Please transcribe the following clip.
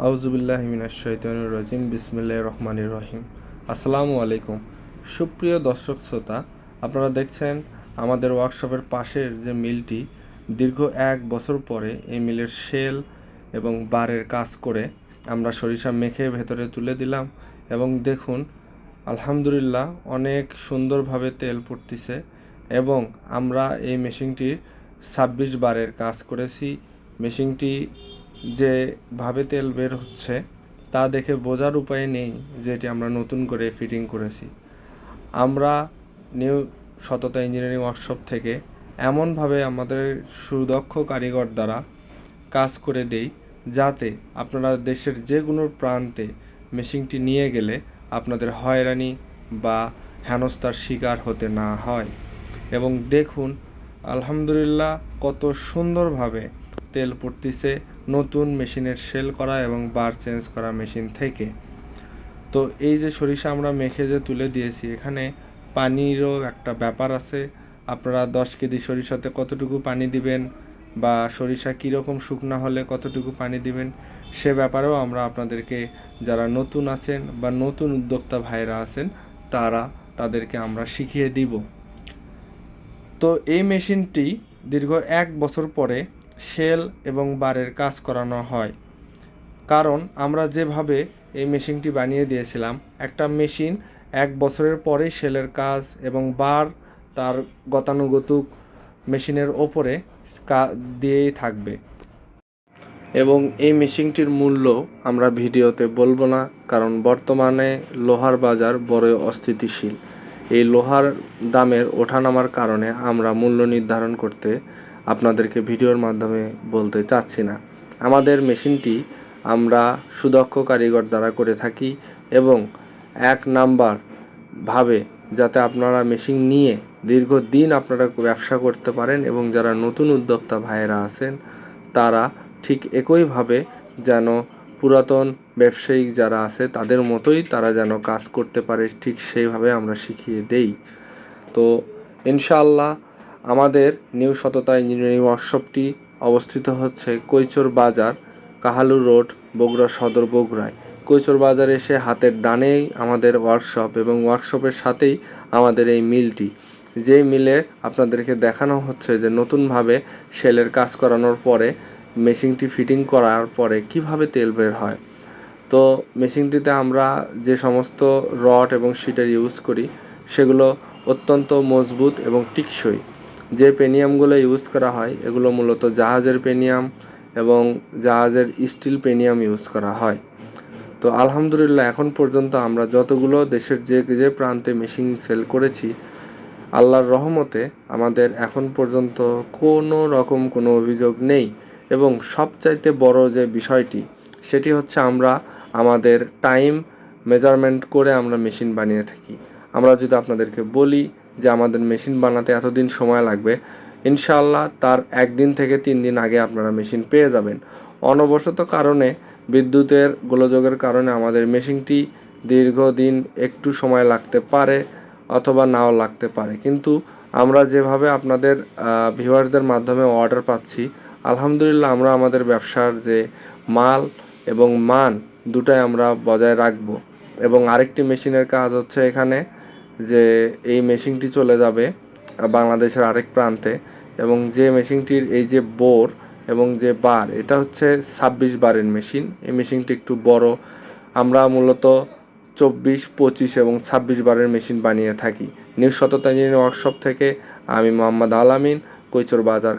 আউজুবিল্লাহ বিসমিল্লাহ রহমানির রহিম। আসসালামু আলাইকুম। সুপ্রিয় দর্শক শ্রোতা, আপনারা দেখছেন আমাদের ওয়ার্কশপের পাশের যে মিলটি, দীর্ঘ এক বছর পরে এই মিলের শেল এবং বারের কাজ করে আমরা সরিষা মেখে ভেতরে তুলে দিলাম এবং দেখুন, আলহামদুলিল্লাহ অনেক সুন্দরভাবে তেল পড়তেছে এবং আমরা এই মেশিনটির ছাব্বিশ বারের কাজ করেছি। মেশিনটি যেভাবে তেল বের হচ্ছে, তা দেখে বোঝার উপায় নেই যে এটি আমরা নতুন করে ফিটিং করেছি। আমরা নিউ সততা ইঞ্জিনিয়ারিং ওয়ার্কশপ থেকে এমনভাবে আমাদের সুদক্ষ কারিগর দ্বারা কাজ করে দেই যাতে আপনারা দেশের যে কোনো প্রান্তে মেশিনটি নিয়ে গেলে আপনাদের হয়রানি বা হেনস্থার শিকার হতে না হয়। এবং দেখুন, আলহামদুলিল্লাহ কত সুন্দরভাবে তেল পড়তিছে নতুন মেশিনের সেল করা এবং বার চেঞ্জ করা মেশিন থেকে। তো এই যে সরিষা আমরা মেখে যে তুলে দিয়েছি, এখানে পানিরও একটা ব্যাপার আছে। আপনারা দশ কেজি সরিষাতে কতটুকু পানি দিবেন বা সরিষা কীরকম শুকনা হলে কতটুকু পানি দিবেন, সে ব্যাপারেও আমরা আপনাদেরকে, যারা নতুন আছেন বা নতুন উদ্যোক্তা ভাইরা আছেন, তারা তাদেরকে আমরা শিখিয়ে দিব। তো এই মেশিনটি দীর্ঘ এক বছর পরে সেল এবং বারের কাজ করানো হয়। কারণ আমরা যেভাবে এই মেশিনটি বানিয়ে দিয়েছিলাম, একটা মেশিন এক বছরের পরেই সেলের কাজ এবং বার তার গতানুগতুক মেশিনের ওপরে দিয়েই থাকবে। এবং এই মেশিনটির মূল্য আমরা ভিডিওতে বলব না, কারণ বর্তমানে লোহার বাজার বড় অস্থিতিশীল। এই লোহার দামের ওঠানামার কারণে আমরা মূল্য নির্ধারণ করতে আপনাদেরকে ভিডিওর মাধ্যমে বলতে চাচ্ছি না। আমাদের মেশিনটি আমরা সুদক্ষ কারিগর দ্বারা করে থাকি এবং এক নাম্বার ভাবে যাতে আপনারা মেশিন নিয়ে দীর্ঘদিন আপনারা ব্যবসা করতে পারেন এবং যারা নতুন উদ্যোক্তা ভাইয়েরা আছেন, তারা ঠিক একইভাবে যেন পুরাতন ব্যবসায়িক যারা আছে, তাদের মতোই তারা যেন কাজ করতে পারে, ঠিক সেইভাবে আমরা শিখিয়ে দেই। তো ইনশাআল্লাহ আমাদের নিউ সততা ইঞ্জিনিয়ারিং ওয়ার্কশপটি অবস্থিত হচ্ছে কৈচর বাজার, কাহালু রোড, বগুড়া সদর বগুড়ায়। কৈচর বাজারে এসে হাতের ডানেই আমাদের ওয়ার্কশপ এবং ওয়ার্কশপের সাথেই আমাদের এই মিলটি। যেই মিলে আপনাদেরকে দেখানো হচ্ছে যে নতুনভাবে সেলের কাজ করানোর পরে, মেশিনটি ফিটিং করার পরে কীভাবে তেল বের হয়। তো মেশিনটিতে আমরা যে সমস্ত রড এবং শিটার ইউজ করি, সেগুলো অত্যন্ত মজবুত এবং টিকসই। যে পেনিয়ামগুলো ইউজ করা হয়, এগুলো মূলত জাহাজের পেনিয়াম এবং জাহাজের স্টিল পেনিয়াম ইউজ করা হয়। তো আলহামদুলিল্লাহ, এখন পর্যন্ত আমরা যতগুলো দেশের যে যে প্রান্তে মেশিন সেল করেছি, আল্লাহর রহমতে আমাদের এখন পর্যন্ত কোনো রকম কোনো অভিযোগ নেই এবং সবচাইতে বড় যে বিষয়টি, সেটি হচ্ছে আমরা আমাদের টাইম মেজারমেন্ট করে আমরা মেশিন বানিয়ে থাকি। আমরা যদি আপনাদেরকে বলি যে আমাদের মেশিন বানাতে এতদিন সময় লাগবে ইনশাল্লাহ তার একদিন থেকে তিন দিন আগে আপনারা মেশিন পেয়ে যাবেন। অনবশত কারণে বিদ্যুতের গোলযোগের কারণে আমাদের মেশিনটি দীর্ঘদিন একটু সময় লাগতে পারে অথবা নাও লাগতে পারে। কিন্তু আমরা যেভাবে আপনাদের ভিউয়ার্সদের মাধ্যমে অর্ডার পাচ্ছি, আলহামদুলিল্লাহ আমরা আমাদের ব্যবসার যে মাল এবং মান দুটাই আমরা বজায় রাখব। এবং আরেকটি মেশিনের কাজ হচ্ছে এখানে যে এই মেশিনটি চলে যাবে বাংলাদেশের আরেক প্রান্তে এবং যে মেশিনটির এই যে বোর এবং যে বার, এটা হচ্ছে ছাব্বিশ বারের মেশিন। এই মেশিনটি একটু বড়। আমরা মূলত চব্বিশ, পঁচিশ এবং ছাব্বিশ বারের মেশিন বানিয়ে থাকি। নিউ সততা ওয়ার্কশপ থেকে আমি মোহাম্মদ আলামিন কৈচর বাজার